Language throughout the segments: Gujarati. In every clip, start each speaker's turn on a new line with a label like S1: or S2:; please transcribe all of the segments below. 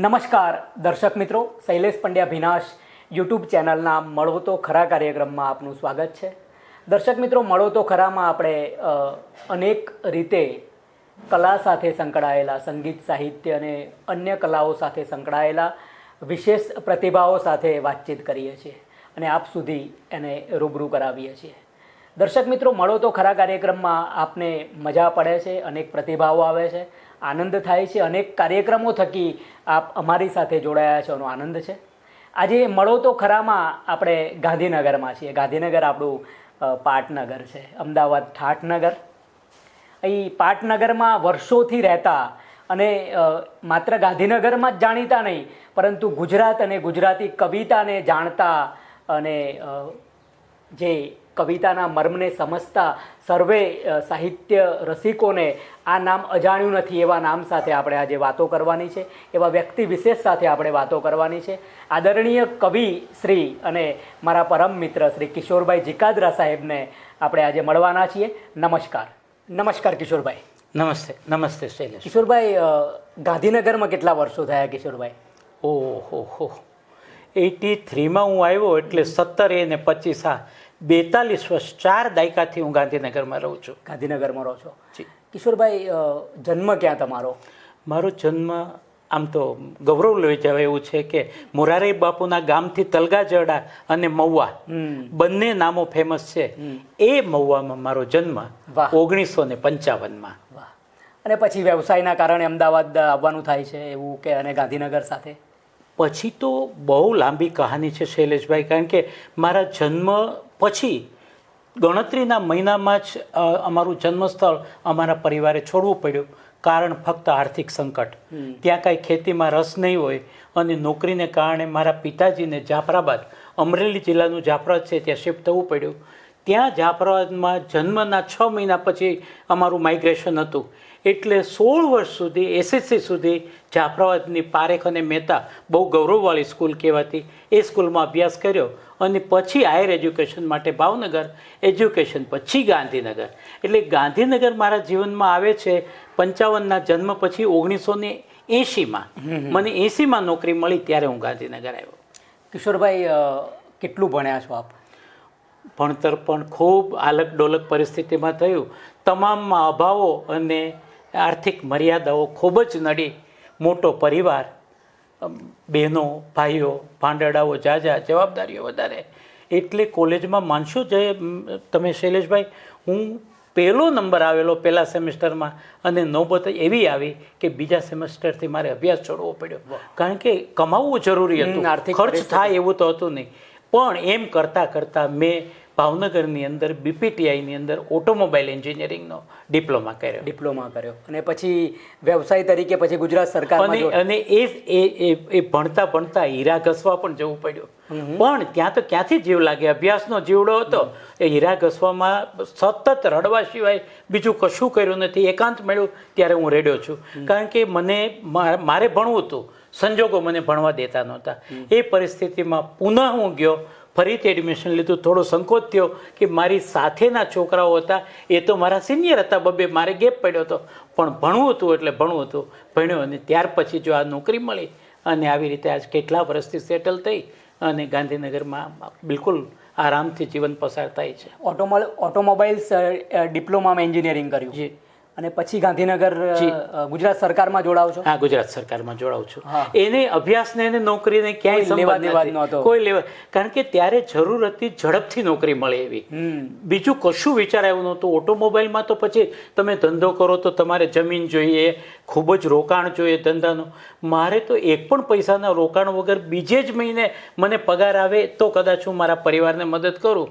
S1: નમસ્કાર, દર્શક મિત્રો. શૈલેષ પંડ્યા ભીનાશ યુટ્યુબ ચેનલના મળો તો ખરા કાર્યક્રમમાં આપનું સ્વાગત છે. દર્શક મિત્રો, મળો તો ખરામાં આપણે અનેક રીતે કલા સાથે સંકળાયેલા, સંગીત, સાહિત્ય અને અન્ય કલાઓ સાથે સંકળાયેલા, વિશેષ પ્રતિભાઓ સાથે વાતચીત કરીએ છીએ અને આપ સુધી એને રૂબરૂ કરાવીએ છીએ. દર્શક મિત્રો, મળો તો ખરા કાર્યક્રમમાં આપને મજા પડે છે, અનેક પ્રતિભાવો આવે છે. આનંદ થાય છે. અનેક કાર્યક્રમો થકી આપ અમારી સાથે જોડાયા છો. એનો આનંદ છે. આજે મળો તો ખરામાં આપણે ગાંધીનગરમાં છીએ. ગાંધીનગર આપણું પાટનગર છે. અમદાવાદ ઠાઠનગર અહીં પાટનગરમાં વર્ષોથી રહેતા અને માત્ર ગાંધીનગરમાં જ જાણીતા નહીં, પરંતુ ગુજરાત અને ગુજરાતી કવિતાને જાણતા અને જે કવિતાના મર્મને સમજતા સર્વે સાહિત્ય રસિકોને આ નામ અજાણ્યું નથી એવા નામ સાથે આપણે આજે વાતો કરવાની છે. એવા વ્યક્તિ વિશેષ સાથે આપણે વાતો કરવાની છે. આદરણીય કવિ શ્રી અને મારા પરમ મિત્ર શ્રી કિશોરભાઈ જીકાદરા સાહેબને આપણે આજે મળવાના છીએ. નમસ્કાર. નમસ્કાર કિશોરભાઈ.
S2: નમસ્તે. નમસ્તે શૈલેષ.
S1: કિશોરભાઈ ગાંધીનગરમાં કેટલા વર્ષો થયા કિશોરભાઈ?
S2: ઓહો હો. એટી થ્રીમાં હું આવ્યો એટલે સત્તર એ ને પચીસ હા બેતાલીસ વર્ષ ચાર દાયકાથી હું ગાંધીનગરમાં રહું છું.
S1: ગાંધીનગરમાં રહો છો.
S2: જી.
S1: કિશોરભાઈ જન્મ ક્યાં તમારો?
S2: મારો જન્મ આમ તો ગૌરવ લઈ જવાય એવું છે કે મોરારી બાપુના ગામથી તલગાજરડા અને મહુવા બંને નામો ફેમસ છે. એ મહુવામાં મારો જન્મ
S1: વાહ.
S2: ઓગણીસો ને પંચાવનમાં.
S1: વાહ. અને પછી વ્યવસાયના કારણે અમદાવાદ આવવાનું થાય છે એવું કે અને ગાંધીનગર સાથે?
S2: પછી તો બહુ લાંબી કહાની છે શૈલેષભાઈ કારણ કે મારા જન્મ પછી ગણતરીના મહિનામાં જ અમારું જન્મસ્થળ અમારા પરિવારે છોડવું પડ્યું. કારણ ફક્ત આર્થિક સંકટ. ત્યાં કાંઈ ખેતીમાં રસ નહીં હોય અને નોકરીને કારણે મારા પિતાજીને જાફરાબાદ અમરેલી જિલ્લાનું જાફરાબાદ છે ત્યાં શિફ્ટ થવું પડ્યું. ત્યાં જાફરાબાદમાં જન્મના છ મહિના પછી અમારું માઇગ્રેશન હતું. એટલે સોળ વર્ષ સુધી એસએસસી સુધી જાફરાબાદની પારેખ અને મહેતા બહુ ગૌરવવાળી સ્કૂલ કહેવાતી. એ સ્કૂલમાં અભ્યાસ કર્યો. અને પછી હાયર એજ્યુકેશન માટે ભાવનગર એજ્યુકેશન પછી ગાંધીનગર. એટલે ગાંધીનગર મારા જીવનમાં આવે છે પંચાવનના જન્મ પછી ઓગણીસો ને એંશીમાં મને એંશીમાં નોકરી મળી ત્યારે હું ગાંધીનગર આવ્યો.
S1: કિશોરભાઈ કેટલું ભણ્યા છો આપ?
S2: ભણતર પણ ખૂબ આલક ડોલક પરિસ્થિતિમાં થયું. તમામમાં અભાવો અને આર્થિક મર્યાદાઓ ખૂબ જ નડી. મોટો પરિવાર બહેનો ભાઈઓ ભાંડડાઓ જાજા જવાબદારીઓ વધારે. એટલે કોલેજમાં માનશો જે તમે શૈલેષભાઈ હું પહેલો નંબર આવેલો પહેલા સેમેસ્ટરમાં અને નોબત એવી આવી કે બીજા સેમેસ્ટરથી મારે અભ્યાસ છોડવો પડ્યો. કારણ કે કમાવવું જરૂરી હતું.
S1: આર્થિક
S2: ખર્ચ થાય એવું તો હતું નહીં. પણ એમ કરતાં કરતાં મેં ભાવનગરની અંદર બીપીટીઆઈની અંદર ઓટોમોબાઈલ એન્જિનિયરિંગનો ડિપ્લોમા કર્યો.
S1: ડિપ્લોમા કર્યો. અને પછી વ્યવસાય તરીકે પછી ગુજરાત સરકાર
S2: અને એ એ ભણતા ભણતા હીરા ઘસવા પણ જવું પડ્યું. પણ ત્યાં તો ક્યાંથી જીવ લાગે? અભ્યાસનો જીવડો હતો. એ હીરા ઘસવામાં સતત રડવા સિવાય બીજું કશું કર્યું નથી. એકાંત મળ્યું ત્યારે હું રેડ્યો છું. કારણ કે મને મારે ભણવું હતું. સંજોગો મને ભણવા દેતા નહોતા. એ પરિસ્થિતિમાં પુનઃ હું ગયો. ફરીથી એડમિશન લીધું. થોડો સંકોચ થયો કે મારી સાથેના છોકરાઓ હતા એ તો મારા સિનિયર હતા બબે મારે ગેપ પડ્યો હતો. પણ ભણવું હતું એટલે ભણવું હતું. ભણ્યો અને ત્યાર પછી જો આ નોકરી મળી અને આવી રીતે આજ કેટલા વર્ષથી સેટલ થઈ અને ગાંધીનગરમાં બિલકુલ આરામથી જીવન પસાર થાય છે.
S1: ઓટોમો ઓટોમોબાઈલ્સ ડિપ્લોમામાં એન્જિનિયરિંગ કર્યું.
S2: જી.
S1: અને પછી ગાંધીનગર ગુજરાત સરકારમાં જોડાવ છો?
S2: હા ગુજરાત સરકારમાં જોડાવ છું. એને અભ્યાસને એને નોકરીને ક્યાંય સંબંધ. કોઈ લેવા કારણ કે ત્યારે જરૂર હતી ઝડપથી નોકરી મળે એવી. બીજું કશું વિચાર આવ્યું નહોતું. ઓટોમોબાઈલમાં તો પછી તમે ધંધો કરો તો તમારે જમીન જોઈએ ખૂબ જ રોકાણ જોઈએ ધંધાનું. મારે તો એક પણ પૈસાના રોકાણ વગર બીજે જ મહિને મને પગાર આવે તો કદાચ હું મારા પરિવારને મદદ કરું.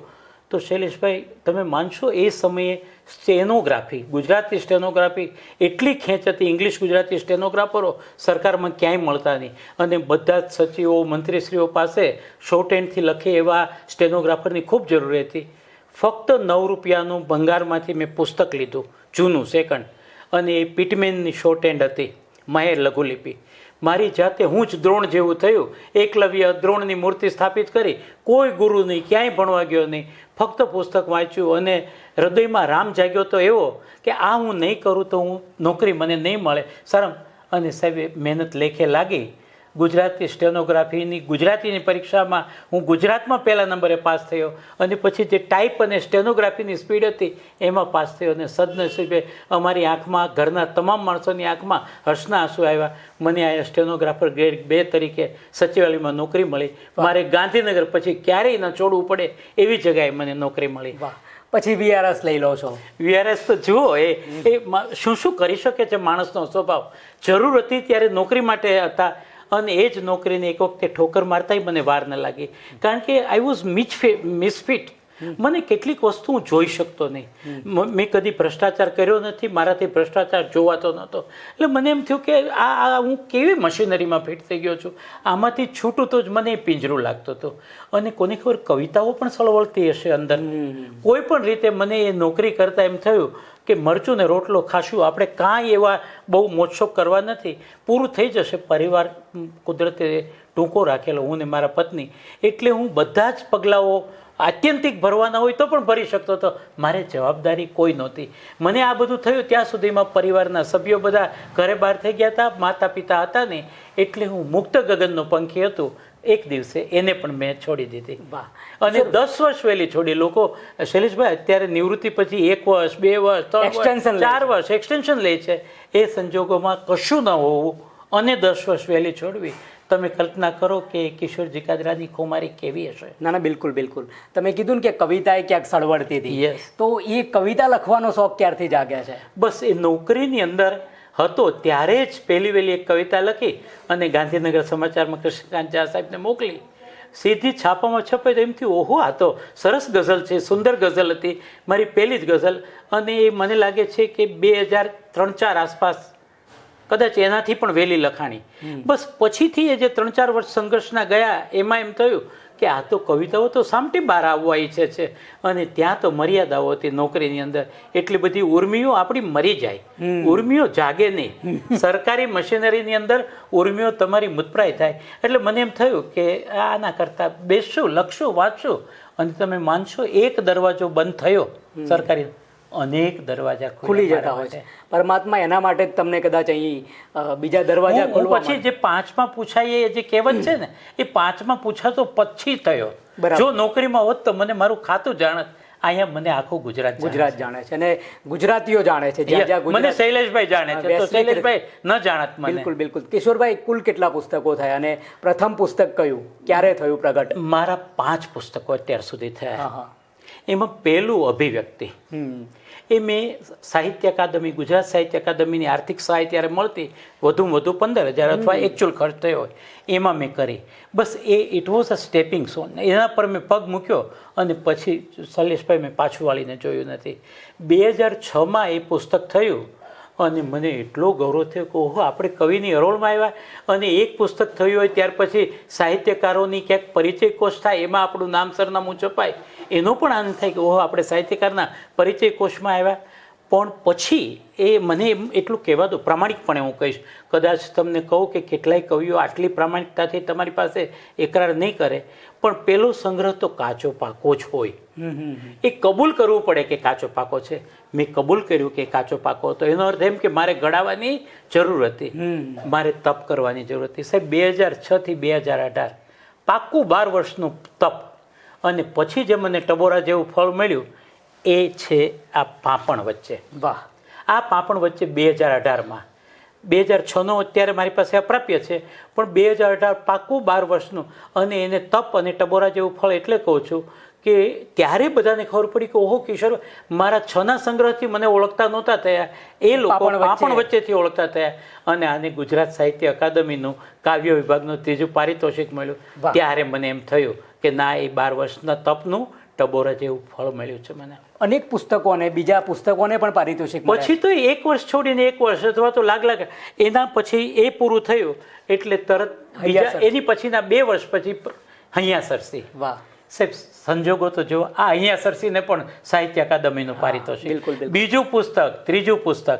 S2: તો શૈલેષભાઈ, તમે માનશો એ સમયે સ્ટેનોગ્રાફી, ગુજરાતી સ્ટેનોગ્રાફી એટલી ખેંચ હતી, ઇંગ્લિશ ગુજરાતી સ્ટેનોગ્રાફરો સરકારમાં ક્યાંય મળતા નહીં. અને બધા જ સચિવો, મંત્રીશ્રીઓ પાસે શોર્ટ હેન્ડથી લખે એવા સ્ટેનોગ્રાફરની ખૂબ જરૂરી હતી. ફક્ત નવ રૂપિયાનું ભંગારમાંથી મેં પુસ્તક લીધું, જૂનું સેકન્ડ અને એ પીટમેનની શોર્ટ હેન્ડ હતી, માહેર લઘુલિપિ. મારી જાતે હું જ દ્રોણ જેવું થયું. એકલવ્ય દ્રોણની મૂર્તિ સ્થાપિત કરી. કોઈ ગુરુ નહીં ક્યાંય ભણવા ગયો નહીં. ફક્ત પુસ્તક વાંચ્યું અને હૃદયમાં રામ જાગ્યો તો એવો કે આ હું નહીં કરું તો હું નોકરી મને નહીં મળે. શરમ. અને સાહેબ મહેનત લેખે લાગી. ગુજરાતી સ્ટેનોગ્રાફીની ગુજરાતીની પરીક્ષામાં હું ગુજરાતમાં પહેલા નંબરે પાસ થયો અને પછી જે ટાઈપ અને સ્ટેનોગ્રાફીની સ્પીડ હતી એમાં પાસ થયો અને સદનસીબે અમારી આંખમાં ઘરના તમામ માણસોની આંખમાં હર્ષના આંસુ આવ્યા. મને આ સ્ટેનોગ્રાફર ગ્રેડ બે તરીકે સચિવાલયમાં નોકરી મળી. મારે ગાંધીનગર પછી ક્યારેય ન છોડવું પડે એવી જગ્યાએ મને નોકરી મળી.
S1: વાહ. પછી વીઆરએસ લઈ લો છો.
S2: વીઆરએસ તો જુઓ એ એ શું શું કરી શકે છે માણસનો સ્વભાવ? જરૂર હતી ત્યારે નોકરી માટે હતા. અને એ જ નોકરીને એક વખતે ઠોકર મારતાય મને વાર ન લાગી. કારણ કે આઈ વોઝ મિચ મિસફિટ મને કેટલીક વસ્તુ હું જોઈ શકતો નહીં. મેં કદી ભ્રષ્ટાચાર કર્યો નથી મારાથી ભ્રષ્ટાચાર જોવાતો નહોતો. એટલે મને એમ થયું કે આ હું કેવી મશીનરીમાં ફિટ થઈ ગયો છું? આમાંથી છૂટું તો જ મને પિંજરું લાગતું હતું. અને કોને ખબર કવિતાઓ પણ સળવળતી હશે અંદર. કોઈ પણ રીતે મને એ નોકરી કરતાં એમ થયું કે મરચું ને રોટલો ખાશું આપણે કાંઈ એવા બહુ મોજશોખ કરવા નથી. પૂરું થઈ જશે. પરિવાર કુદરતે ટૂંકો રાખેલો હું ને મારા પત્ની. એટલે હું બધા જ પગલાઓ આત્યંતિક ભરવાના હોય તો પણ ભરી શકતો હતો. મારે જવાબદારી કોઈ નહોતી. મને આ બધું થયું ત્યાં સુધીમાં પરિવારના સભ્યો બધા ઘરે બહાર થઈ ગયા હતા. માતા પિતા હતા ને એટલે હું મુક્ત ગગનનો પંખી હતું. એક દિવસે એને પણ મેં છોડી દીધી.
S1: વાહ.
S2: અને દસ વર્ષ વહેલી છોડી. લોકો શૈલેષભાઈ અત્યારે નિવૃત્તિ પછી એક વર્ષ બે વર્ષ ત્રણ ચાર વર્ષ એક્સટેન્શન લે છે. એ સંજોગોમાં કશું ન હોવું અને દસ વર્ષ વહેલી છોડવી. તમે કલ્પના કરો કે કિશોર કાદરાની કુમારી કેવી હશે?
S1: ના ના બિલકુલ બિલકુલ. તમે કીધું ને કે કવિતાએ ક્યાંક સળવળતી હતી. તો એ કવિતા લખવાનો શોખ ક્યારથી જાગ્યા છે?
S2: બસ એ નોકરીની અંદર હતો ત્યારે જ પહેલી વહેલી એક કવિતા લખી અને ગાંધીનગર સમાચારમાં કૃષ્ણકાંત ઝા સાહેબને મોકલી. સીધી છાપામાં છપે તો એમથી ઓહો આ તો સરસ ગઝલ છે સુંદર ગઝલ હતી મારી પહેલી જ ગઝલ. અને એ મને લાગે છે કે બે હજાર ત્રણ ચાર આસપાસ કદાચ એનાથી પણ વહેલી લખાણી. બસ પછીથી એ જે ત્રણ ચાર વર્ષ સંઘર્ષના ગયા એમાં એમ થયું કે આ તો કવિતાઓ તો સામટી બહાર આવવા ઈચ્છે છે. અને ત્યાં તો મર્યાદાઓ હતી નોકરીની અંદર. એટલી બધી ઉર્મિઓ આપણી મરી જાય. ઉર્મિઓ જાગે નહીં. સરકારી મશીનરીની અંદર ઉર્મિઓ તમારી મુતપ્રાય થાય. એટલે મને એમ થયું કે આના કરતાં બેસશું લખશું વાંચશું અને તમે માનશો એક દરવાજો બંધ થયો સરકારી અનેક દરવાજા
S1: ખુલી જતા હોય છે. પરમાત્મા એના માટે જ તમને કદાચ અહીં બીજા દરવાજા ખોલવા
S2: પછી જે પાંચમાં પૂછાય એ જે કહેવત છે ને એ પાંચમાં પૂછાતો પછી થયો. જો નોકરીમાં હોત તો મને મારું ખાતું જાણત અહીંયા મને આખું ગુજરાત જાણે.
S1: ગુજરાત જાણે છે અને ગુજરાતીઓ જાણે છે.
S2: મને શૈલેષભાઈ જાણે છે. તો શૈલેષભાઈ ન જાણત મને.
S1: બિલકુલ બિલકુલ. કિશોરભાઈ કુલ કેટલા પુસ્તકો થયા અને પ્રથમ પુસ્તક કયું? ક્યારે થયું પ્રગટ?
S2: મારા પાંચ પુસ્તકો અત્યાર સુધી થયા.
S1: હા.
S2: એમાં પહેલું અભિવ્યક્તિ.
S1: હમ.
S2: એ મેં સાહિત્ય અકાદમી ગુજરાત સાહિત્ય અકાદમીની આર્થિક સહાય ત્યારે મળતી વધુમાં વધુ પંદર હજાર અથવા એકચ્યુઅલ ખર્ચ થયો હોય. એમાં મેં કરી. બસ એ it was a stepping stone એના પર મેં પગ મૂક્યો અને પછી શૈલેષભાઈ મેં પાછું વાળીને જોયું નથી. બે હજાર છમાં એ પુસ્તક થયું અને મને એટલો ગૌરવ થયો કે ઓહો, આપણે કવિની હરોળમાં આવ્યા અને એક પુસ્તક થયું હોય ત્યાર પછી સાહિત્યકારોની ક્યાંક પરિચય કોષ થાય, એમાં આપણું નામ સરનામું છપાય. એનો પણ આનંદ થાય કે ઓહો, આપણે સાહિત્યકારના પરિચય કોષમાં આવ્યા. પણ પછી એ મને એટલું કહેવા દો પ્રામાણિકપણે હું કહીશ. કદાચ તમને કહું કે કેટલાય કવિઓ આટલી પ્રામાણિકતાથી તમારી પાસે એકરાર નહીં કરે પણ પેલો સંગ્રહ તો કાચો પાકો જ હોય. એ કબૂલ કરવું પડે કે કાચો પાકો છે. મેં કબૂલ કર્યું કે કાચો પાકો હતો. એનો અર્થ એમ કે મારે ગળાવાની જરૂર હતી. મારે તપ કરવાની જરૂર હતી. સાહેબ બે હજાર છથી બે હજાર અઢાર પાક્કું બાર વર્ષનું તપ. અને પછી જે મને ટબોરા જેવું ફળ મળ્યું એ છે આ પાપણ વચ્ચે.
S1: વાહ.
S2: આ પાપણ વચ્ચે બે હજાર અઢારમાં. બે હજાર છનો અત્યારે મારી પાસે અપ્રાપ્ય છે પણ બે હજાર અઢાર પાક્કું બાર વર્ષનું. અને એને તપ અને ટબોરા જેવું ફળ એટલે કહું છું કે ત્યારે બધાને ખબર પડી કે ઓહો કિશોર મારા છના સંગ્રહથી મને ઓળખતા નહોતા થયા. એ લોકો
S1: પાપણ
S2: વચ્ચેથી ઓળખતા થયા. અને આને ગુજરાત સાહિત્ય અકાદમીનું કાવ્ય વિભાગનું ત્રીજું પારિતોષિક મળ્યું. ત્યારે મને એમ થયું કે ના એ બાર વર્ષના તપનું ટબોરા જેવું ફળ મળ્યું છે મને.
S1: અનેક પુસ્તકોને બીજા પુસ્તકોને પણ પારિતોષિક.
S2: પછી તો એક વર્ષ છોડીને એક વર્ષ અથવા તો લાગ લાગ. એના પછી એ પૂરું થયું એટલે તરત બીજા એની પછીના બે વર્ષ પછી અહીંયા સરસી.
S1: વાહ.
S2: સાહેબ સંજોગો તો જો આ અહીંયા સરસીને પણ સાહિત્ય અકાદમીનું પારિતોષિક.
S1: બિલકુલ, બિલકુલ.
S2: બીજું પુસ્તક ત્રીજું પુસ્તક.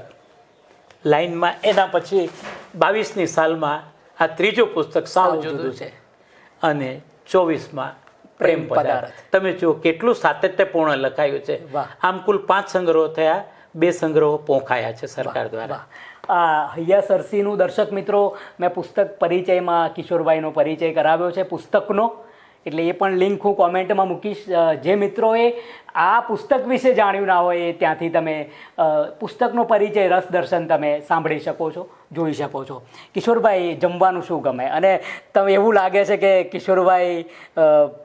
S2: લાઈનમાં એના પછી બાવીસની સાલમાં આ ત્રીજું પુસ્તક સાવ જુદું છે. અને ચોવીસમાં પ્રેમ પદાર્થ. તમે જુઓ કેટલું સાતત્યપૂર્ણ લખાયું છે. આમ કુલ પાંચ સંગ્રહો થયા બે સંગ્રહો પોંખાયા છે સરકાર દ્વારા.
S1: આ હૈયા સરસીનું દર્શક મિત્રો મેં પુસ્તક પરિચયમાં કિશોરભાઈનો પરિચય કરાવ્યો છે. પુસ્તકનો એટલે એ પણ લિંક હું કોમેન્ટમાં મૂકીશ. જે મિત્રોએ આ પુસ્તક વિશે જાણ્યું ના હોય એ ત્યાંથી તમે પુસ્તકનો પરિચય રસ દર્શન તમે સાંભળી શકો છો, જોઈ શકો છો. કિશોરભાઈ, જમવાનું શું ગમે? અને તમે એવું લાગે છે કે કિશોરભાઈ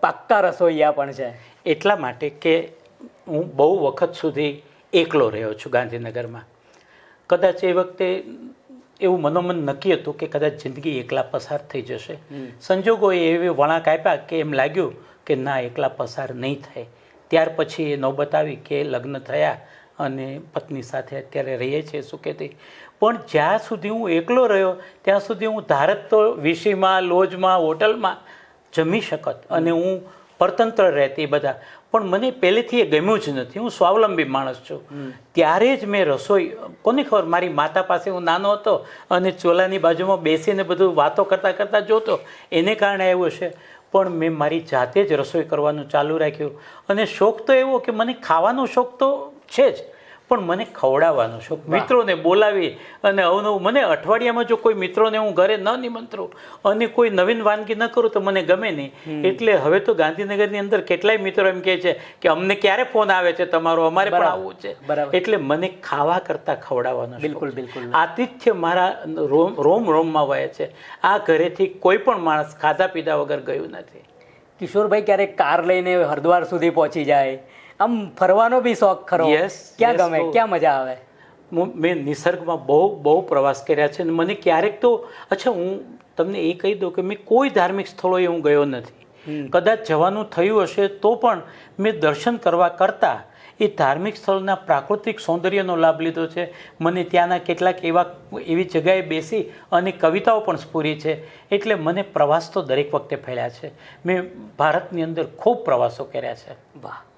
S1: પાક્કા રસોઈયા પણ છે.
S2: એટલા માટે કે હું બહુ વખત સુધી એકલો રહ્યો છું ગાંધીનગરમાં. કદાચ એ વખતે એવું મનોમન નક્કી હતું કે કદાચ જિંદગી એકલા પસાર થઈ જશે. સંજોગોએ એવી વળાંક આપ્યા કે એમ લાગ્યું કે ના એકલા પસાર નહીં થાય. ત્યાર પછી એ નોબત આવી કે લગ્ન થયા અને પત્ની સાથે અત્યારે રહીએ છીએ સુખેથી પણ જ્યાં સુધી હું એકલો રહ્યો ત્યાં સુધી હું ધારત તો વીસીમાં લોજમાં હોટલમાં જમી શકત અને હું પરતંત્ર રહેતી બધા. પણ મને પહેલેથી એ ગમ્યું જ નથી. હું સ્વાવલંબી માણસ છું. ત્યારે જ મેં રસોઈ કોની ખબર? મારી માતા પાસે હું નાનો હતો અને ચોલાની બાજુમાં બેસીને બધું વાતો કરતાં કરતાં જોતો. એને કારણે આવ્યો છે. પણ મેં મારી જાતે જ રસોઈ કરવાનું ચાલુ રાખ્યું. અને શોખ તો એવો કે મને ખાવાનો શોખ તો છે જ. પણ મને ખવડાવવાનો શોખ મિત્રોને બોલાવી અને અવનવું મને અઠવાડિયામાં જો કોઈ મિત્રોને હું ઘરે ન નિમંત્રું અને કોઈ નવીન વાનગી ન કરું તો મને ગમે નહીં. એટલે હવે તો ગાંધીનગરની અંદર કેટલાય મિત્રો એમ કહે છે કે અમને ક્યારે ફોન આવે છે તમારો? અમારે પણ આવવું છે. એટલે મને ખાવા કરતાં ખવડાવવાનો
S1: બિલકુલ. બિલકુલ.
S2: આતિથ્ય મારા રોમ રોમ રોમમાં વહે છે. આ ઘરેથી કોઈ પણ માણસ ખાધા પીધા વગર ગયું નથી.
S1: કિશોરભાઈ ક્યારેક કાર લઈને હરદ્વાર સુધી પહોંચી જાય આમ ફરવાનો બી શોખ ખરો. ક્યાં ગમે? ક્યાં મજા આવે?
S2: મેં નિસર્ગમાં બહુ બહુ પ્રવાસ કર્યા છે અને મને ક્યારેક તો અચ્છા હું તમને એ કહી દઉં કે મેં કોઈ ધાર્મિક સ્થળોએ હું ગયો નથી. કદાચ જવાનું થયું હશે તો પણ મેં દર્શન કરવા કરતાં એ ધાર્મિક સ્થળના પ્રાકૃતિક સૌંદર્યનો લાભ લીધો છે. મને ત્યાંના કેટલાક એવા એવી જગ્યાએ બેસી અને કવિતાઓ પણ સ્ફૂરી છે. એટલે મને પ્રવાસ તો દરેક વખતે ફેર્યા છે. મેં ભારતની અંદર ખૂબ પ્રવાસો કર્યા છે.
S1: વાહ.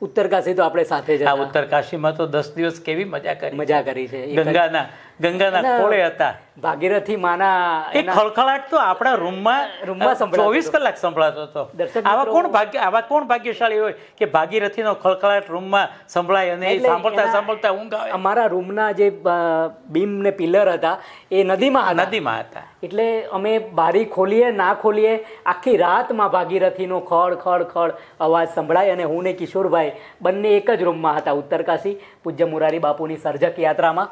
S1: ઉત્તરકાશી તો આપણે સાથે જ
S2: ઉત્તરકાશીમાં. તો દસ દિવસ કેવી મજા કરી.
S1: મજા કરી છે.
S2: ગંગાના. ગંગાના ખોળે હતા.
S1: ભાગીરથી માના
S2: એ ખળખળાટ તો આપણા રૂમમાં
S1: રૂમમાં સંભળાતો
S2: ચોવીસ. કલાક સંભળાતો હતો. આવા કોણ ભાગ્ય આવા કોણ ભાગ્યશાળી હોય કે ભાગીરથીનો ખળખળાટ રૂમમાં સંભળાય અને સાંભળતા સાંભળતા ઊંઘ આવે?
S1: અમારા રૂમના જે બીમ ને પિલર હતા એ નદીમાં
S2: નદીમાં હતા.
S1: એટલે અમે બારી ખોલીએ ના ખોલીએ આખી રાતમાં ભાગીરથીનો ખડ ખડ ખડ અવાજ સંભળાય અને હું ને કિશોરભાઈ બંને એક જ રૂમમાં હતા ઉત્તરકાશી પૂજ્ય મુરારી બાપુની સર્જક યાત્રામાં.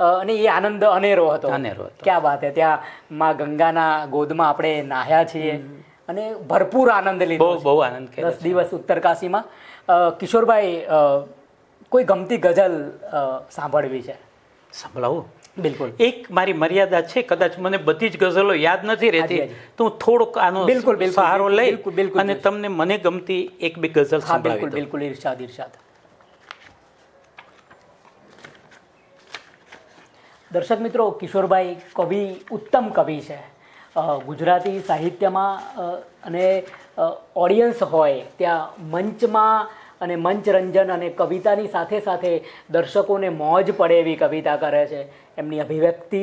S1: અને એ આનંદ અનેરો હતો.
S2: અનેરો હતો.
S1: ક્યાં વાત છે ત્યાં માં ગંગાના ગોદમાં આપણે નાહ્યા છીએ અને ભરપૂર આનંદ લીધો
S2: બહુ બહુ આનંદ
S1: દસ દિવસ ઉત્તરકાશીમાં. કિશોરભાઈ કોઈ ગમતી ગઝલ સાંભળવી છે?
S2: સંભળાવું.
S1: બિલકુલ.
S2: એક મારી મર્યાદા છે કદાચ મને બધી જ ગઝલો યાદ નથી રહેતી. તો હું થોડોક આનો
S1: બિલકુલ, બિલકુલ,
S2: સહારો લઈ
S1: બિલકુલ,
S2: અને તમને મને ગમતી એક બે ગઝલ
S1: હા બિલકુલ બિલકુલ ઈર્ષાદ ઈર્ષાદ દર્શક મિત્રો, કિશોરભાઈ કવિ ઉત્તમ કવિ છે. ગુજરાતી સાહિત્યમાં અને ઓડિયન્સ હોય ત્યાં મંચમાં અને મંચરંજન અને કવિતાની સાથે સાથે દર્શકોને મોજ પડે એવી કવિતા કરે છે. એમની અભિવ્યક્તિ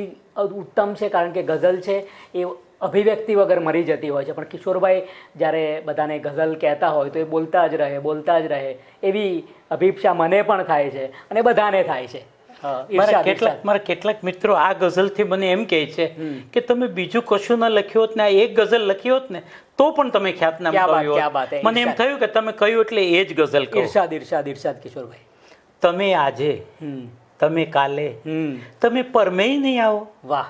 S1: ઉત્તમ છે કારણ કે ગઝલ છે એ અભિવ્યક્તિ વગર મરી જતી હોય છે. પણ કિશોરભાઈ જ્યારે બધાને ગઝલ કહેતા હોય તો એ બોલતા જ રહે, બોલતા જ રહે એવી અભિપ્સા મને પણ થાય છે અને બધાને થાય છે.
S2: મારા કેટલાક મારા કેટલાક મિત્રો આ ગઝલથી મને એમ કહે છે કે તમે બીજું કશું ન લખ્યું હોત ને આ એક ગઝલ લખી હોત ને તો પણ તમે ખ્યાતનામ
S1: હે,
S2: મને એમ થયું કે તમે કહ્યું એટલે એ જ ગઝલ કહો.
S1: ઈર્ષાદ ઈર્ષાદ કિશોરભાઈ.
S2: તમે આજે તમે કાલે તમે પરમેય નહીં આવો.
S1: વાહ.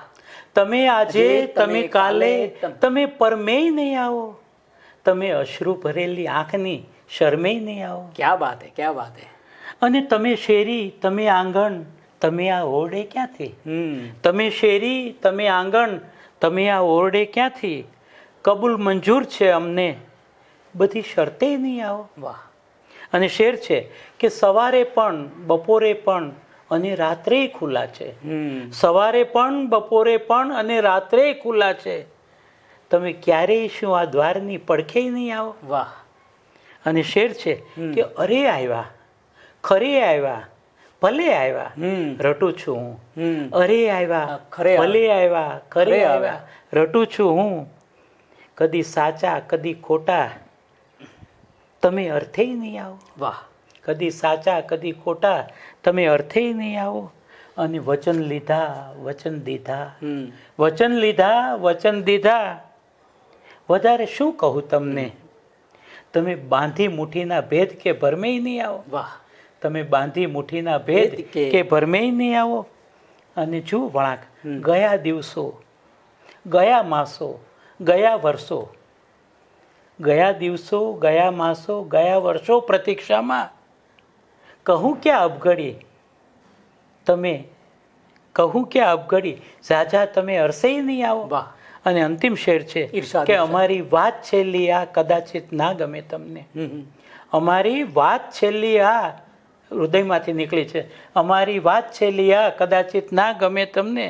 S2: તમે આજે તમે કાલે તમે પરમેય નહીં આવો. તમે અશ્રુ ભરેલી આંખની શરમેય નહીં આવો.
S1: ક્યાં બાત હે ક્યાં બાત હે.
S2: અને તમે શેરી તમે આંગણ તમે આ ઓરડે ક્યાંથી? તમે શેરી તમે આંગણ તમે આ ઓરડે ક્યાંથી? કબૂલ મંજૂર છે અમને. બધી શરતે નહીં આવો.
S1: વાહ.
S2: અને શેર છે કે સવારે પણ બપોરે પણ અને રાત્રે ખુલ્લા છે. સવારે પણ બપોરે પણ અને રાત્રે ખુલ્લા છે. તમે ક્યારેય શું આ દ્વારની પડખે નહીં આવો?
S1: વાહ.
S2: અને શેર છે કે અરે આવ્યા ખરે આવ્યા ભલે આવ્યા રટું છું હું. અરે આવ્યા
S1: ખરે
S2: ભલે આવ્યા ખરે આવ્યા. રટું છું હું. કદી સાચા કદી ખોટા. તમે અર્થે નહીં આવો.
S1: વાહ.
S2: કદી સાચા કદી ખોટા. તમે અર્થે નહીં આવો. અને વચન લીધા વચન દીધા. વચન લીધા વચન દીધા. વધારે શું કહું તમને? તમે બાંધી મુઠ્ઠીના ભેદ કે ભરમેય નહીં આવો?
S1: વાહ.
S2: તમે બાંધી મુઠ્ઠીના ભેદ
S1: કે-
S2: કે ભરમેય નહીં આવો? અને જો વળાંક ગયા દિવસો ગયા માસો ગયા વર્ષો. ગયા દિવસો ગયા માસો ગયા વર્ષો પ્રતીક્ષામાં. કહું ક્યાં અબઘડી તમે કહું ક્યાં અબઘડી ઝાઝા તમે અરસે નહીં આવો.
S1: વાહ.
S2: અને અંતિમ શેર છે કે અમારી વાત છેલ્લી આ કદાચિત ના ગમે તમને. અમારી વાત છેલ્લી આ હૃદયમાંથી નીકળી છે. અમારી વાત છે લિયા કદાચિત ના ગમે તમને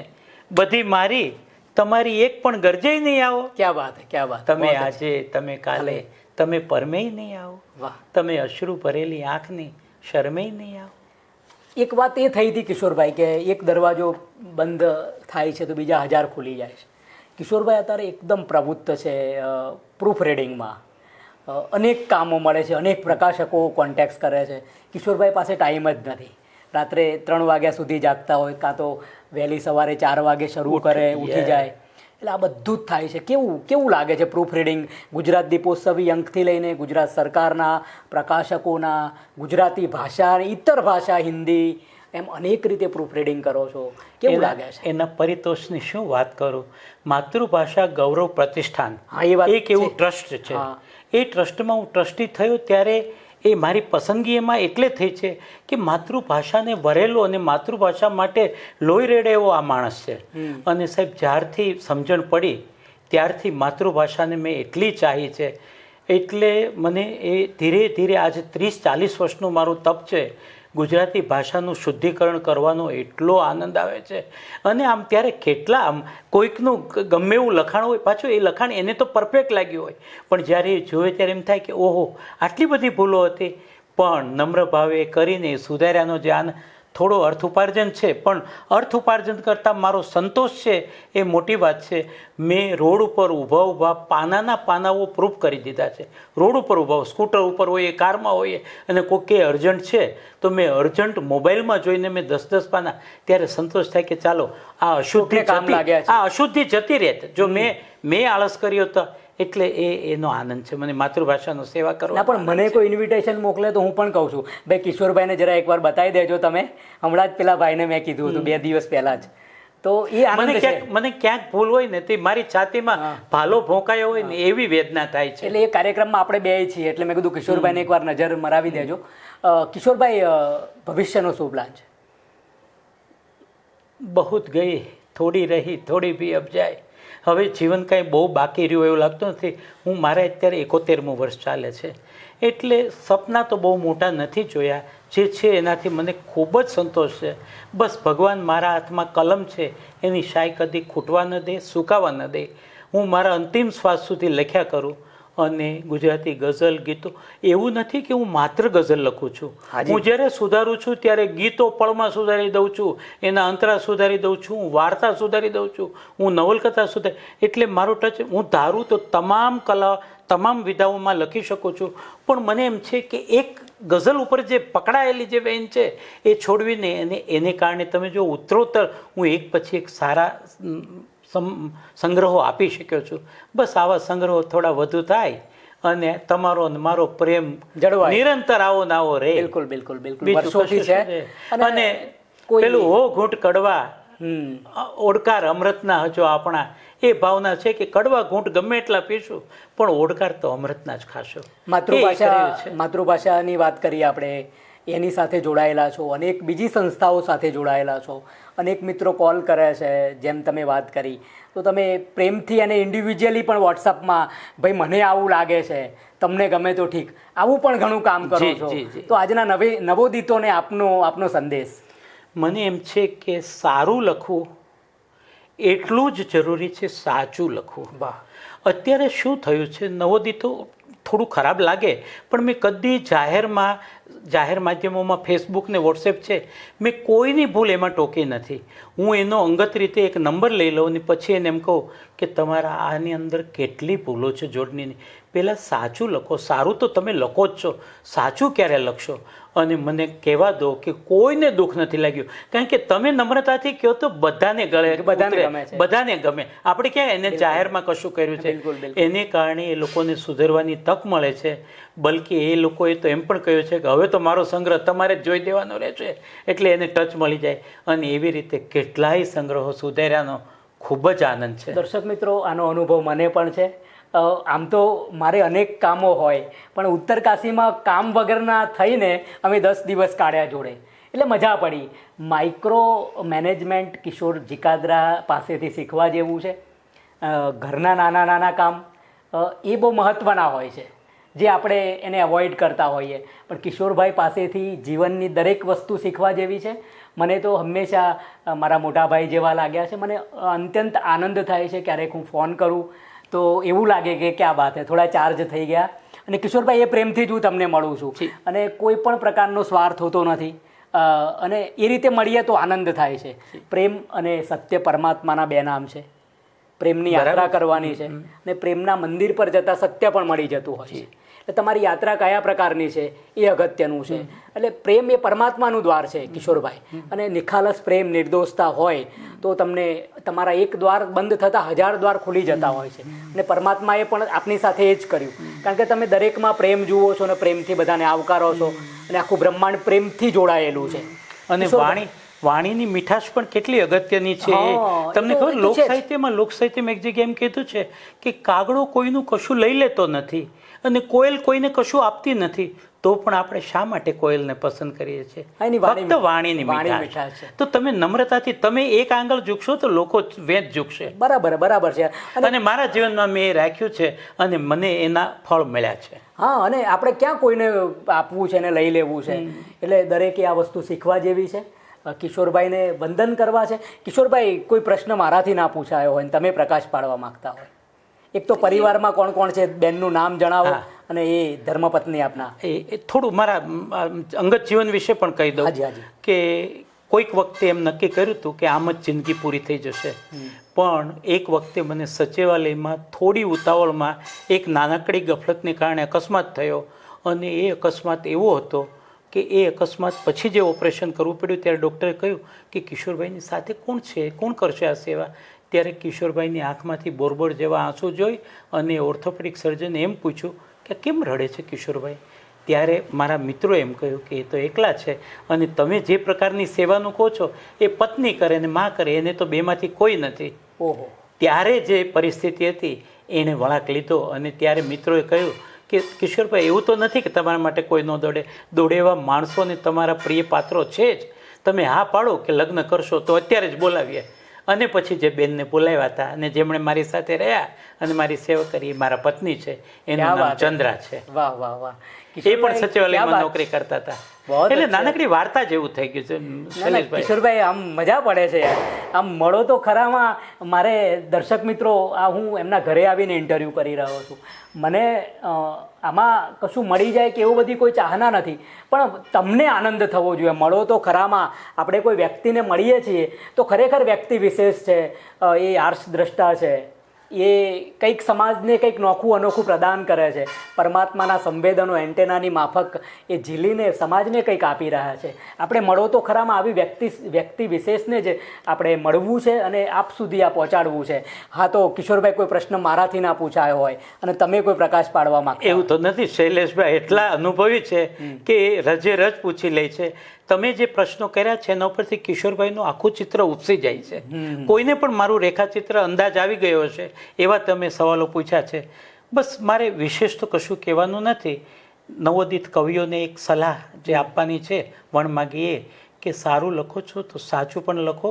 S2: બધી મારી તમારી એક પણ ગરજે નહીં આવો.
S1: ક્યાં વાત ક્યાં વાત?
S2: તમે આજે તમે કાલે તમે પરમેય નહીં આવો.
S1: વાહ.
S2: તમે અશ્રુ ભરેલી આંખની શરમે નહીં આવો.
S1: એક વાત એ થઈ હતી કિશોરભાઈ કે એક દરવાજો બંધ થાય છે તો બીજા હજાર ખુલી જાય છે. કિશોરભાઈ અત્યારે એકદમ પ્રવૃત્ત છે પ્રૂફ રીડિંગમાં અનેક કામો મળે છે અનેક પ્રકાશકો કોન્ટેક્ટ કરે છે. કિશોરભાઈ પાસે ટાઈમ જ નથી. રાત્રે ત્રણ વાગ્યા સુધી જાગતા હોય કાં તો વહેલી સવારે ચાર વાગે શરૂ કરે ઉઠી જાય. એટલે આ બધું જ થાય છે. કેવું કેવું લાગે છે પ્રૂફ રીડિંગ ગુજરાત દીપોત્સવી અંકથી લઈને ગુજરાત સરકારના પ્રકાશકોના ગુજરાતી ભાષા ઇતર ભાષા હિન્દી એમ અનેક રીતે પ્રૂફ રીડિંગ કરો છો. કેવું લાગે છે?
S2: એના પરિતોષની શું વાત કરું? માતૃભાષા ગૌરવ પ્રતિષ્ઠાન.
S1: હા, એ વાત
S2: એક એવું ટ્રસ્ટ છે. એ ટ્રસ્ટમાં હું ટ્રસ્ટી થયો ત્યારે એ મારી પસંદગી એમાં એટલે થઈ છે કે માતૃભાષાને વરેલો અને માતૃભાષા માટે લોહી રેડે એવો આ માણસ છે. અને સાહેબ જ્યારથી સમજણ પડી ત્યારથી માતૃભાષાને મેં એટલી ચાહી છે. એટલે મને એ ધીરે ધીરે આજે ત્રીસ ચાલીસ વર્ષનું મારું તપ છે ગુજરાતી ભાષાનું શુદ્ધિકરણ કરવાનો એટલો આનંદ આવે છે. અને આમ ત્યારે કેટલા આમ કોઈકનું ગમે એવું લખાણ હોય, પાછું એ લખાણ એને તો પરફેક્ટ લાગ્યું હોય. પણ જ્યારે એ જોવે ત્યારે એમ થાય કે, ઓહો, આટલી બધી ભૂલો હતી. પણ નમ્ર ભાવે કરીને સુધાર્યાનો જે આનંદ થોડો અર્થ ઉપાર્જન છે પણ અર્થ ઉપાર્જન કરતાં મારો સંતોષ છે એ મોટી વાત છે. મેં રોડ ઉપર ઊભા ઊભા પાનાના પાનાઓ પ્રૂફ કરી દીધા છે. રોડ ઉપર ઊભા સ્કૂટર ઉપર હોઈએ કારમાં હોઈએ અને કોઈ કે અર્જન્ટ છે તો મેં અર્જન્ટ મોબાઈલમાં જોઈને મેં દસ દસ પાના ત્યારે સંતોષ થાય કે ચાલો આ અશુદ્ધિ
S1: કામ લાગ્યા
S2: આ અશુદ્ધિ જતી રહેત જો મેં મેં આળસ કર્યો તો એટલે એ એનો આનંદ છે. મને માતૃભાષાનો સેવા કરો
S1: પણ મને કોઈ ઇન્વિટેશન મોકલે તો હું પણ કહું છું. ભાઈ કિશોરભાઈને જરા એકવાર બતાવી દેજો તમે. હમણાં જ પેલા ભાઈને મેં કીધું હતું બે દિવસ પહેલા જ. તો એ
S2: મને
S1: આનંદ છે.
S2: ક્યાંક મને ક્યાંક ભૂલ હોય ને તે મારી છાતીમાં ભાલો ભોંકાયો હોય ને એવી વેદના થાય છે.
S1: એટલે એ કાર્યક્રમમાં આપણે બે છીએ. એટલે મેં કીધું કિશોરભાઈને એકવાર નજર મરાવી દેજો. કિશોરભાઈ ભવિષ્યનો શું પ્લાન છે?
S2: બહુત ગઈ થોડી રહી થોડી બી અબ જાય હવે જીવન કાંઈ બહુ બાકી રહ્યું એવું લાગતું નથી. હું મારે અત્યારે એકોતેરમું વર્ષ ચાલે છે. એટલે સપના તો બહુ મોટા નથી જોયા. જે છે એનાથી મને ખૂબ જ સંતોષ છે. બસ ભગવાન મારા હાથમાં કલમ છે. એની શાય કદી ખૂટવા ન દે, સુકાવા ન દે. હું મારા અંતિમ શ્વાસ સુધી લખ્યા કરું. અને ગુજરાતી ગઝલ ગીતો એવું નથી કે હું માત્ર ગઝલ લખું છું. હું જ્યારે સુધારું છું ત્યારે ગીતો પળમાં સુધારી દઉં છું એના અંતરા સુધારી દઉં છું હું વાર્તા સુધારી દઉં છું હું નવલકથા સુધારી એટલે મારો ટચ હું ધારું તો તમામ કલા તમામ વિધાઓમાં લખી શકું છું. પણ મને એમ છે કે એક ગઝલ ઉપર જે પકડાયેલી જે વેન છે એ છોડવીને અને એને કારણે તમે જો ઉત્તરોત્તર હું એક પછી એક સારા સંગ્રહો આપી શક્યો છું. બસ આવા સંગ્રહો થોડા વધુ થાય અને તમારો અને મારો પ્રેમ
S1: જળવાય.
S2: નિરંતર આવો ને આવો રે
S1: બિલકુલ બિલકુલ બિલકુલ. છે
S2: અને પેલું હો ઘૂંટ કડવા ઓડકાર અમૃતના હજો આપણા. એ ભાવના છે કે કડવા ઘૂંટ ગમે એટલા પીશું પણ ઓડકાર તો અમૃતના જ ખાશો.
S1: માતૃભાષા માતૃભાષાની વાત કરીએ આપણે. એની સાથે જોડાયેલા છો અનેક બીજી સંસ્થાઓ સાથે જોડાયેલા છો અનેક મિત્રો કોલ કરે છે જેમ તમે વાત કરી. તો તમે પ્રેમથી અને ઇન્ડિવિજ્યુઅલી પણ વોટ્સઅપમાં ભાઈ મને આવું લાગે છે તમને ગમે તો ઠીક. આવું પણ ઘણું કામ કરો છો. તો આજના નવી નવોદિતોને આપનો આપનો સંદેશ.
S2: મને એમ છે કે સારું લખવું એટલું જ જરૂરી છે સાચું લખવું.
S1: વાહ.
S2: અત્યારે શું થયું છે નવોદિતો થોડું ખરાબ લાગે, પણ મેં કદી જાહેરમાં, જાહેર માધ્યમોમાં ફેસબુક ને વોટ્સએપ છે, મેં કોઈની ભૂલ એમાં ટોકી નથી. હું એનો અંગત રીતે એક નંબર લઈ લઉં ને પછી એને એમ કહું કે તમારા આની અંદર કેટલી ભૂલો છે જોડણીની. પહેલાં સાચું લખો, સારું તો તમે લખો જ છો, સાચું ક્યારે લખશો? અને મને કહેવા દો કે કોઈને દુઃખ નથી લાગ્યું. કારણ કે તમે નમ્રતાથી કહો તો બધાને ગળે
S1: બધાને ગમે
S2: બધાને ગમે. આપણે ક્યાં એને જાહેરમાં કશું કર્યું છે. એને કારણે એ લોકોને સુધરવાની તક મળે છે. બલકે એ લોકોએ તો એમ પણ કહ્યું છે કે હવે તો મારો સંગ્રહ તમારે જ જોઈ દેવાનો રહેશે. એટલે એને ટચ મળી જાય. અને એવી રીતે કેટલાય સંગ્રહો સુધાર્યાનો ખૂબ જ આનંદ છે.
S1: દર્શક મિત્રો આનો અનુભવ મને પણ છે. આમ તો મારે અનેક કામો હોય, પણ ઉત્તરકાશીમાં કામ વગરના થઈને અમે દસ દિવસ કાઢ્યા જોડે. એટલે મજા પડી. માઇક્રો મેનેજમેન્ટ કિશોર જીકાદરા પાસેથી શીખવા જેવું છે. ઘરના નાના નાના કામ એ બહુ મહત્ત્વના હોય છે, જે આપણે એને અવોઇડ કરતા હોઈએ. પણ કિશોરભાઈ પાસેથી જીવનની દરેક વસ્તુ શીખવા જેવી છે. મને તો હંમેશા મારા મોટા ભાઈ જેવા લાગ્યા છે. મને અત્યંત આનંદ થાય છે ક્યારેક હું ફોન કરું તો એવું લાગે કે ક્યાં વાત છે થોડા ચાર્જ થઈ ગયા. અને કિશોરભાઈ એ પ્રેમથી જ હું તમને મળું છું. અને કોઈ પણ પ્રકારનો સ્વાર્થ હોતો નથી. અને એ રીતે મળીએ તો આનંદ થાય છે. પ્રેમ અને સત્ય પરમાત્માના બે નામ છે. પ્રેમની યાત્રા કરવાની છે. અને પ્રેમના મંદિર પર જતા સત્ય પણ મળી જતું હોય છે. એટલે તમારી યાત્રા કયા પ્રકારની છે? એ અગત્યનું છે. એટલે પ્રેમ એ પરમાત્માનું દ્વાર છે કિશોરભાઈ. અને નિખાલસ પ્રેમ નિર્દોષતા હોય તો તમને તમારા એક દ્વાર બંધ થતાં હજાર દ્વાર ખુલી જતા હોય છે. અને પરમાત્માએ પણ આપની સાથે એ જ કર્યું. કારણ કે તમે દરેકમાં પ્રેમ જુઓ છો અને પ્રેમથી બધાને આવકારો છો અને આખું બ્રહ્માંડ પ્રેમથી જોડાયેલું છે.
S2: અને વાણી વાણીની મીઠાશ પણ કેટલી અગત્યની છે તમને ખબર લોક સાહિત્યમાં લોક સાહિત્યમાં એક જગ્યાએ એમ કીધું છે કે કાગડો કોઈનું કશું લઈ લેતો નથી. અને કોયલ કોઈને કશું આપતી નથી તો પણ આપણે શા માટે કોયલને પસંદ કરીએ છીએ? ફક્ત વાણીની
S1: વાણી
S2: મીઠાશ તો તમે નમ્રતાથી તમે એક આંગળ ઝૂકશો તો લોકો વેચ ઝૂકશે.
S1: બરાબર બરાબર છે. અને
S2: મારા જીવનમાં મેં એ રાખ્યું છે અને મને એના ફળ મળ્યા છે.
S1: હા અને આપણે ક્યાં કોઈને આપવું છે ને લઈ લેવું છે? એટલે દરેકે આ વસ્તુ શીખવા જેવી છે. કિશોરભાઈને વંદન કરવા છે. કિશોરભાઈ કોઈ પ્રશ્ન મારાથી ના પૂછાયો હોય તમે પ્રકાશ પાડવા માંગતા હોય. એક તો પરિવારમાં કોણ કોણ છે? બેનનું નામ જણાવો અને એ ધર્મપત્ની આપના.
S2: એ થોડું મારા અંગત જીવન વિશે પણ કહી દઉં
S1: હાજી, હાજી.
S2: કે કોઈક વખતે એમ નક્કી કર્યું હતું કે આમ જ જિંદગી પૂરી થઈ જશે. પણ એક વખતે મને સચિવાલયમાં થોડી ઉતાવળમાં એક નાનકડી ગફલતને કારણે અકસ્માત થયો અને એ અકસ્માત એવો હતો કે એ અકસ્માત પછી જે ઓપરેશન કરવું પડ્યું ત્યારે ડૉક્ટરે કહ્યું કે કિશોરભાઈની સાથે કોણ છે? કોણ કરશે આ સેવા? ત્યારે કિશોરભાઈની આંખમાંથી બોરબોર જેવા આંસુ જોઈ અને ઓર્થોપેડિક સર્જને એમ પૂછ્યું કે કેમ રડે છે કિશોરભાઈ? ત્યારે મારા મિત્રો એમ કહ્યું કે એ તો એકલા છે અને તમે જે પ્રકારની સેવાનું કહો છો એ પત્ની કરે ને માં કરે એને તો બેમાંથી કોઈ નથી.
S1: ઓહો.
S2: ત્યારે જે પરિસ્થિતિ હતી એણે વળાંક લીધો અને ત્યારે મિત્રોએ કહ્યું કે કિશોરભાઈ એવું તો નથી કે તમારા માટે કોઈ ન દોડે. દોડે એવા માણસો ને તમારા પ્રિય પાત્રો છે જ. તમે હા પાડો કે લગ્ન કરશો તો અત્યારે જ બોલાવીએ. અને પછી જે બેનને બોલાવ્યા હતા અને જેમણે મારી સાથે રહ્યા અને મારી સેવા કરી એ મારા પત્ની છે. એનું નામ ચંદ્રા છે.
S1: વાહ વાહ વાહ.
S2: એ પણ સચિવાલયમાં નોકરી કરતા હતા. એટલે નાનકડી વાર્તા જેવું થઈ ગયું છે
S1: કિશોરભાઈ આમ મજા પડે છે યાર. આમ મળો તો ખરામાં મારે દર્શક મિત્રો આ હું એમના ઘરે આવીને ઇન્ટરવ્યૂ કરી રહ્યો છું. મને આમાં કશું મળી જાય કે એવું બધી કોઈ ચાહના નથી. પણ તમને આનંદ થવો જોઈએ. મળો તો ખરામાં. આપણે કોઈ વ્યક્તિને મળીએ છીએ તો ખરેખર વ્યક્તિ વિશેષ છે. એ આર્ષ દ્રષ્ટા છે. એ કંઈક સમાજને કંઈક નોખું અનોખું પ્રદાન કરે છે. પરમાત્માના સંવેદનો એન્ટેનાની માફક એ ઝીલીને સમાજને કંઈક આપી રહ્યા છે. આપણે મળો તો ખરામાં આવી વ્યક્તિ વ્યક્તિ વિશેષને જ આપણે મળવું છે અને આપ સુધી આ પહોંચાડવું છે. હા તો કિશોરભાઈ કોઈ પ્રશ્ન મારાથી ના પૂછાયો હોય અને તમે કોઈ પ્રકાશ પાડવા માંગતા
S2: એવું તો નથી. શૈલેષભાઈ એટલા અનુભવી છે કે એ રજે રજ પૂછી લે છે. તમે જે પ્રશ્નો કર્યા છે એના ઉપરથી કિશોરભાઈનું આખું ચિત્ર ઉપસી જાય છે. કોઈને પણ મારું રેખાચિત્ર અંદાજ આવી ગયો હશે એવા તમે સવાલો પૂછ્યા છે. બસ મારે વિશેષ તો કશું કહેવાનું નથી. નવોદિત કવિઓને એક સલાહ જે આપવાની છે વણમાગીએ કે સારું લખો છો તો સાચું પણ લખો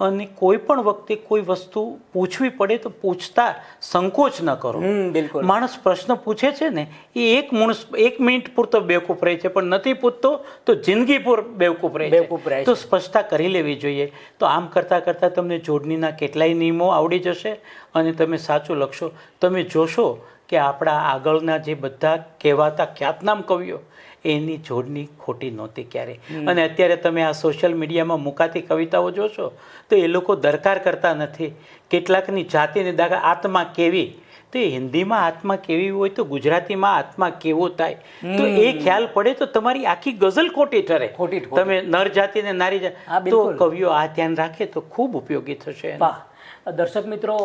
S2: અને કોઈ પણ વખતે કોઈ વસ્તુ પૂછવી પડે તો પૂછતા સંકોચ ન કરો.
S1: બિલકુલ.
S2: માણસ પ્રશ્ન પૂછે છે ને એ એક માણસ એક મિનિટ પૂરતો બેવકૂફ રહે છે પણ નથી પૂછતો તો જિંદગી પૂર બેવકૂફ રહે
S1: બેવકૂફ રહે.
S2: તો સ્પષ્ટતા કરી લેવી જોઈએ. તો આમ કરતાં કરતાં તમને જોડણીના કેટલાય નિયમો આવડી જશે અને તમે સાચું લખશો. તમે જોશો કે આપણા આગળના જે બધા કહેવાતા ખ્યાતનામ કવિઓ એની જોડની ખોટી નહોતી ક્યારે. અને અત્યારે તમે આ સોશિયલ મીડિયામાં મુકાતી કવિતાઓ જોશો તો એ લોકો દરકાર કરતા નથી. કેટલાકની જાતિને દાખલા આત્મા કેવી? તો એ હિન્દીમાં આત્મા કેવી હોય તો ગુજરાતીમાં આત્મા કેવો થાય? તો એ ખ્યાલ પડે તો તમારી આખી ગઝલ ખોટી ઠરે.
S1: ખોટી
S2: તમે નર જાતિ ને નારી જાતિ તો કવિઓ આ ધ્યાન રાખે તો ખૂબ ઉપયોગી થશે
S1: વાહ. દર્શક મિત્રો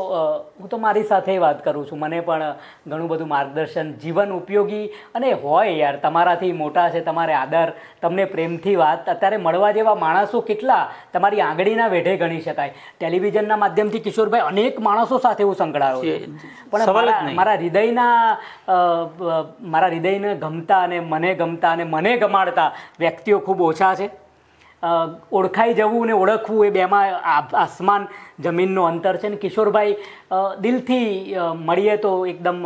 S1: હું તો મારી સાથે વાત કરું છું. મને પણ ઘણું બધું માર્ગદર્શન જીવન ઉપયોગી અને હોય યાર. તમારાથી મોટા છે તમારે આદર તમને પ્રેમથી વાત. અત્યારે મળવા જેવા માણસો કેટલા તમારી આંગળીના વેઢે ગણી શકાય. ટેલિવિઝનના માધ્યમથી કિશોરભાઈ અનેક માણસો સાથે હું સંકળાયો છું. પણ મારા- હૃદયના મારા હૃદયને ગમતા અને મને ગમતા અને મને ગમાડતા વ્યક્તિઓ ખૂબ ઓછા છે. ઓળખાઈ જવું ને ઓળખવું એ બેમાં આસમાન જમીનનો અંતર છે ને કિશોરભાઈ દિલથી મળીએ તો એકદમ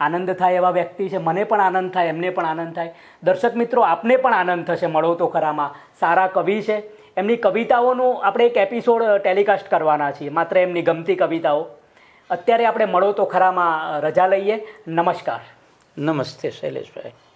S1: આનંદ થાય એવા વ્યક્તિ છે. મને પણ આનંદ થાય, એમને પણ આનંદ થાય. દર્શક મિત્રો, આપને પણ આનંદ થશે મળો તો ખરામાં. સારા કવિ છે. એમની કવિતાઓનું આપણે એક એપિસોડ ટેલિકાસ્ટ કરવાના છીએ. માત્ર એમની ગમતી કવિતાઓ. અત્યારે આપણે મળો તો ખરામાં રજા લઈએ. નમસ્કાર.
S2: નમસ્તે, શૈલેષભાઈ.